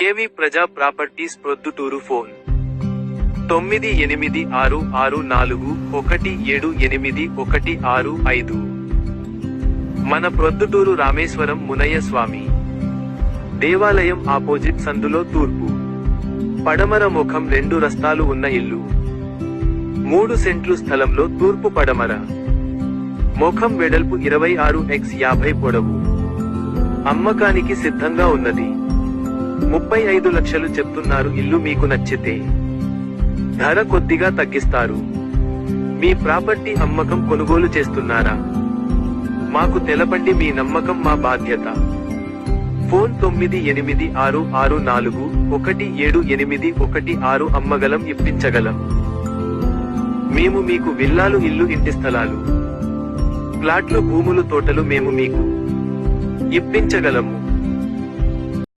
KV ప్రజా properties Proddatur phone. తొమ్మిది ఎనిమిది ఆరు ఆరు నాలుగు ఒకటి ఏడు ఎనిమిది ఒకటి ఆరు ఐదు. మన ప్రొద్దుటూరు రామేశ్వరం మునయ్య స్వామి. దేవాలయం ఆపోజిట్ సందులో తూర్పు. పడమర ముఖం రెండు రస్తాలు ఉన్న ఇల్లు. మూడు సెంట్లు స్థలంలో తూర్పు పడమర. ముఖం వెడల్పు ఇరవై ఆరు ఎక్స్ యాభై పొడవు. అమ్మకానికి సిద్ధంగా ఉన్నది. ముప్పై ఐదు లక్షలు చెప్తున్నారు. ఇల్లు మీకు నచ్చితే ధర కొద్దిగా తగ్గిస్తారు. మీ ప్రాపర్టీ అమ్మకం కొనుగోలు చేస్తున్నారా? మాకు తెలపండి మీ నమ్మకం మా బాధ్యత. ఫోన్ తొమ్మిది ఎనిమిది ఆరు ఆరు నాలుగు ఒకటి ఏడు ఎనిమిది ఒకటి ఆరు అమ్మగలం ఇప్పించగలం. మేము మీకు విల్లాలు ఇల్లు ఇంటి స్థలాలు. ప్లాట్లు భూములు తోటలు మేము మీకు ఇప్పించగలము.